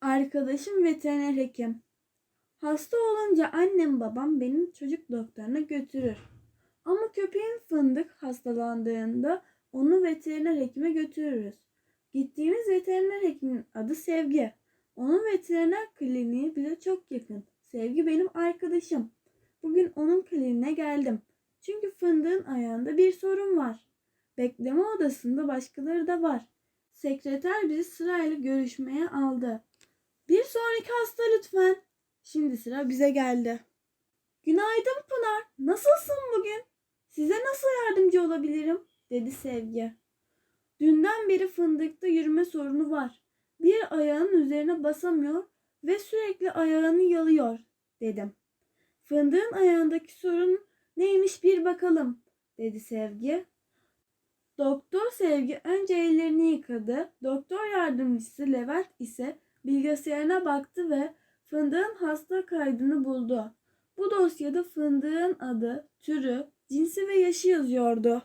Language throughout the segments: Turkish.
Arkadaşım veteriner hekim. Hasta olunca annem babam beni çocuk doktoruna götürür. Ama köpeğim fındık hastalandığında onu veteriner hekime götürürüz. Gittiğimiz veteriner hekimin adı Sevgi. Onun veteriner kliniği bize çok yakın. Sevgi benim arkadaşım. Bugün onun kliniğine geldim. Çünkü fındığın ayağında bir sorun var. Bekleme odasında başkaları da var. Sekreter bizi sırayla görüşmeye aldı. Bir sonraki hasta lütfen. Şimdi sıra bize geldi. Günaydın Pınar. Nasılsın bugün? Size nasıl yardımcı olabilirim? dedi Sevgi. Dünden beri fındıkta yürüme sorunu var. Bir ayağının üzerine basamıyor ve sürekli ayağını yalıyor dedim. Fındığın ayağındaki sorun neymiş bir bakalım dedi Sevgi. Doktor Sevgi önce ellerini yıkadı. Doktor yardımcısı Levent ise bilgisayarına baktı ve fındığın hasta kaydını buldu. Bu dosyada fındığın adı, türü, cinsi ve yaşı yazıyordu.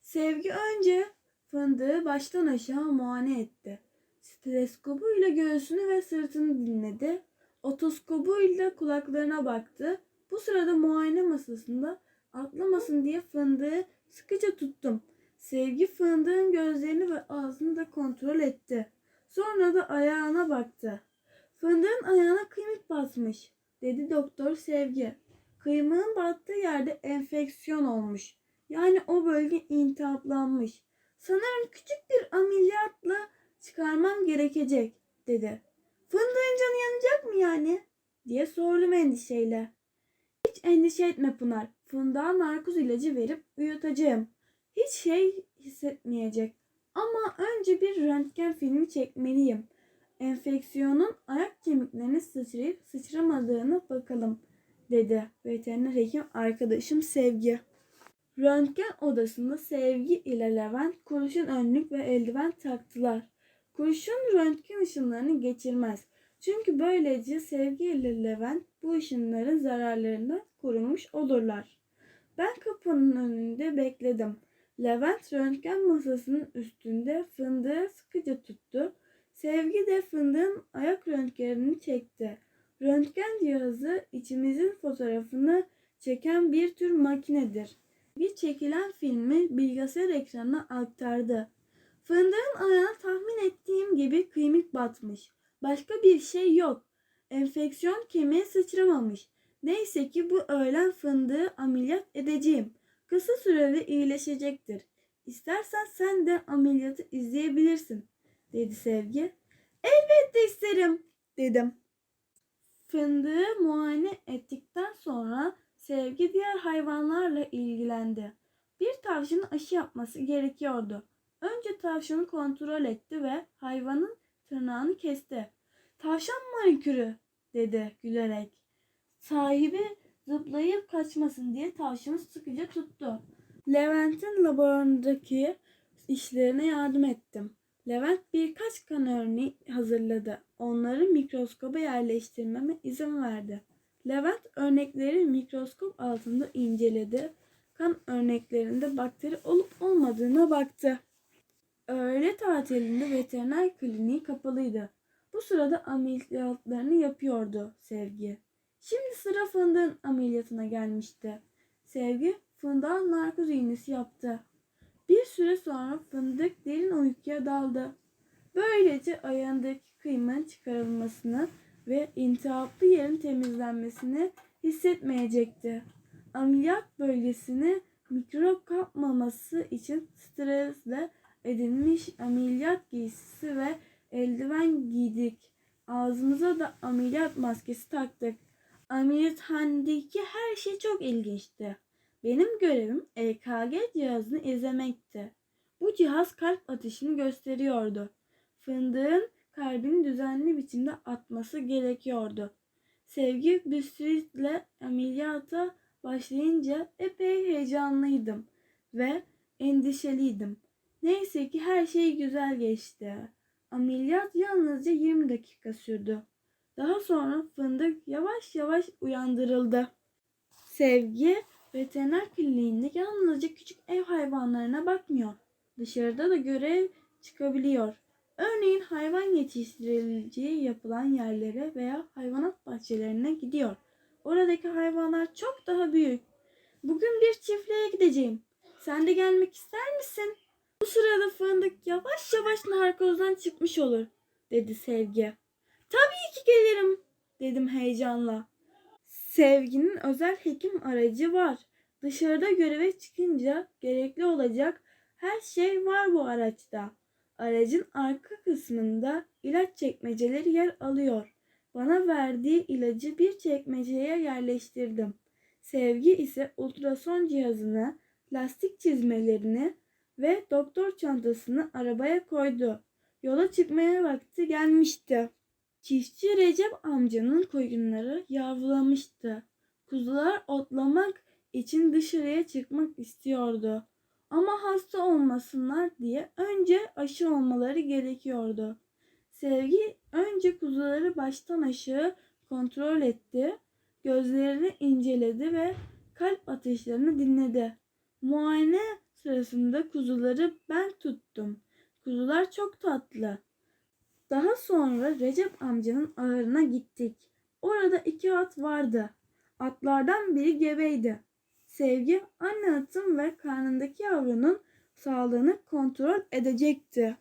Sevgi önce fındığı baştan aşağı muayene etti. Steteskopuyla göğsünü ve sırtını dinledi. Otoskopuyla kulaklarına baktı. Bu sırada muayene masasında atlamasın diye fındığı sıkıca tuttum. Sevgi fındığın gözlerini ve ağzını da kontrol etti. Sonra da ayağına baktı. Fındığın ayağına kıymık batmış, dedi doktor Sevgi. Kıymığın battığı yerde enfeksiyon olmuş. Yani o bölge intihaplanmış. Sanırım küçük bir ameliyatla çıkarmam gerekecek, dedi. Fındığın canı yanacak mı yani? diye sordum endişeyle. Hiç endişe etme Pınar. Fındığa narkoz ilacı verip uyutacağım. Hiç şey hissetmeyecek. Ama önce bir röntgen filmi çekmeliyim. Enfeksiyonun ayak kemiklerine sıçrayıp sıçramadığını bakalım dedi veteriner hekim arkadaşım Sevgi. Röntgen odasında Sevgi ile Levent kurşun önlük ve eldiven taktılar. Kurşun röntgen ışınlarını geçirmez. Çünkü böylece Sevgi ile Levent bu ışınların zararlarından korunmuş olurlar. Ben kapının önünde bekledim. Levent röntgen masasının üstünde fındığı sıkıca tuttu. Sevgi de fındığın ayak röntgenini çekti. Röntgen cihazı içimizin fotoğrafını çeken bir tür makinedir. Bir çekilen filmi bilgisayar ekranına aktardı. Fındığın ayağına tahmin ettiğim gibi kıymık batmış. Başka bir şey yok. Enfeksiyon kemiğe sıçramamış. Neyse ki bu öğlen fındığı ameliyat edeceğim. Kısa sürede iyileşecektir. İstersen sen de ameliyatı izleyebilirsin, dedi Sevgi. Elbette isterim, dedim. Fındığı muayene ettikten sonra Sevgi diğer hayvanlarla ilgilendi. Bir tavşanın aşı yapması gerekiyordu. Önce tavşanı kontrol etti ve hayvanın tırnağını kesti. Tavşan manikürü dedi gülerek. Sahibi zıplayıp kaçmasın diye tavşanı sıkıca tuttu. Levent'in laboratuvardaki işlerine yardım ettim. Levent birkaç kan örneği hazırladı. Onları mikroskoba yerleştirmeme izin verdi. Levent örnekleri mikroskop altında inceledi. Kan örneklerinde bakteri olup olmadığına baktı. Öğle tatilinde veteriner kliniği kapalıydı. Bu sırada ameliyatlarını yapıyordu Sevgi. Şimdi sıra fındığın ameliyatına gelmişti. Sevgi fındığa narkoz iğnesi yaptı. Bir süre sonra fındık derin uykuya daldı. Böylece ayağındaki kıymığın çıkarılmasını ve intihaplı yerin temizlenmesini hissetmeyecekti. Ameliyat bölgesini mikrop kapmaması için stresle edilmiş ameliyat giysisi ve eldiven giydik. Ağzımıza da ameliyat maskesi taktık. Ameliyathanedeki her şey çok ilginçti. Benim görevim EKG cihazını izlemekti. Bu cihaz kalp atışını gösteriyordu. Fındığın kalbini düzenli biçimde atması gerekiyordu. Sevgi büsütle ameliyata başlayınca epey heyecanlıydım ve endişeliydim. Neyse ki her şey güzel geçti. Ameliyat yalnızca 20 dakika sürdü. Daha sonra fındık yavaş yavaş uyandırıldı. Sevgi veteriner kliniğinde yalnızca küçük ev hayvanlarına bakmıyor. Dışarıda da görev çıkabiliyor. Örneğin hayvan yetiştirileceği yapılan yerlere veya hayvanat bahçelerine gidiyor. Oradaki hayvanlar çok daha büyük. Bugün bir çiftliğe gideceğim. Sen de gelmek ister misin? Bu sırada fındık yavaş yavaş narkozdan çıkmış olur, dedi Sevgi. Gelirim, dedim heyecanla. Sevginin özel hekim aracı var. Dışarıda göreve çıkınca gerekli olacak her şey var bu araçta. Aracın arka kısmında ilaç çekmeceleri yer alıyor. Bana verdiği ilacı bir çekmeceye yerleştirdim. Sevgi ise ultrason cihazını, lastik çizmelerini ve doktor çantasını arabaya koydu. Yola çıkmaya vakti gelmişti. Çiftçi Recep amcanın koyunları yavrulamıştı. Kuzular otlamak için dışarıya çıkmak istiyordu. Ama hasta olmasınlar diye önce aşı olmaları gerekiyordu. Sevgi önce kuzuları baştan aşağı kontrol etti. Gözlerini inceledi ve kalp atışlarını dinledi. Muayene sırasında kuzuları ben tuttum. Kuzular çok tatlı. Daha sonra Recep amcanın ahırına gittik. Orada iki at vardı. Atlardan biri gebeydi. Sevgi anne atın ve karnındaki yavrunun sağlığını kontrol edecekti.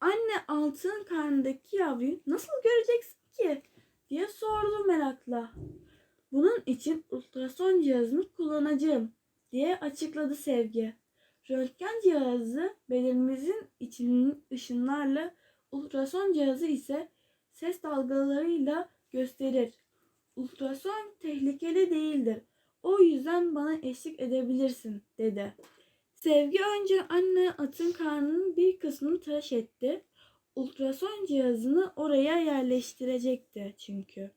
Anne altın karnındaki yavruyu nasıl göreceksin ki? diye sordu merakla. Bunun için ultrason cihazını kullanacağım diye açıkladı Sevgi. Röntgen cihazı bedenimizin içinin ışınlarla, ultrason cihazı ise ses dalgalarıyla gösterir. Ultrason tehlikeli değildir. O yüzden bana eşlik edebilirsin dedi. Sevgi önce anne atın karnının bir kısmını tıraş etti. Ultrason cihazını oraya yerleştirecekti çünkü.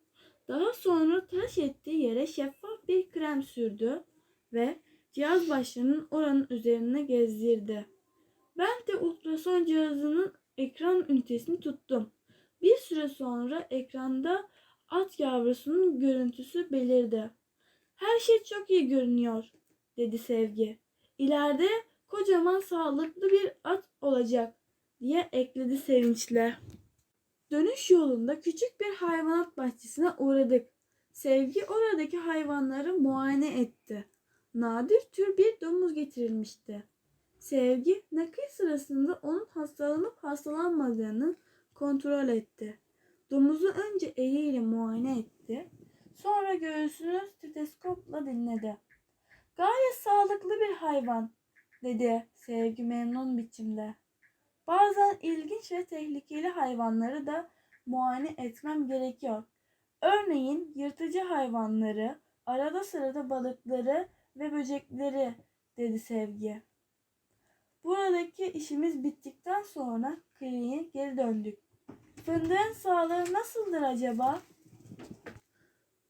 Daha sonra tıraş ettiği yere şeffaf bir krem sürdü ve cihaz başlarının oranın üzerine gezdirdi. Ben de ultrason cihazının ekran ünitesini tuttum. Bir süre sonra ekranda at yavrusunun görüntüsü belirdi. Her şey çok iyi görünüyor, dedi Sevgi. İleride kocaman sağlıklı bir at olacak, diye ekledi sevinçle. Dönüş yolunda küçük bir hayvanat bahçesine uğradık. Sevgi oradaki hayvanları muayene etti. Nadir tür bir domuz getirilmişti. Sevgi nakil sırasında onun hastalanıp hastalanmadığını kontrol etti. Domuzu önce eliyle muayene etti. Sonra göğsünü steteskopla dinledi. Gayet sağlıklı bir hayvan, dedi Sevgi memnun biçimde. Bazen ilginç ve tehlikeli hayvanları da muayene etmem gerekiyor. Örneğin yırtıcı hayvanları, arada sırada balıkları ve böcekleri, dedi Sevgi. Buradaki işimiz bittikten sonra kliniğe geri döndük. Fındığın sağlığı nasıldır acaba?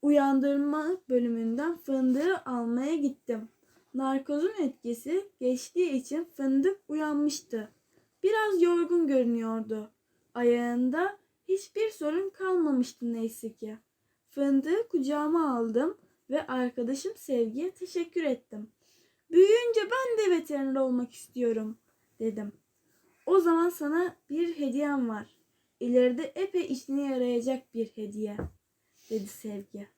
Uyandırma bölümünden fındığı almaya gittim. Narkozun etkisi geçtiği için fındık uyanmıştı. Biraz yorgun görünüyordu. Ayağında hiçbir sorun kalmamıştı neyse ki. Fındığı kucağıma aldım ve arkadaşım Sevgi'ye teşekkür ettim. Büyüyünce ben de veteriner olmak istiyorum dedim. O zaman sana bir hediyem var. İleride epey işine yarayacak bir hediye dedi Sevgi.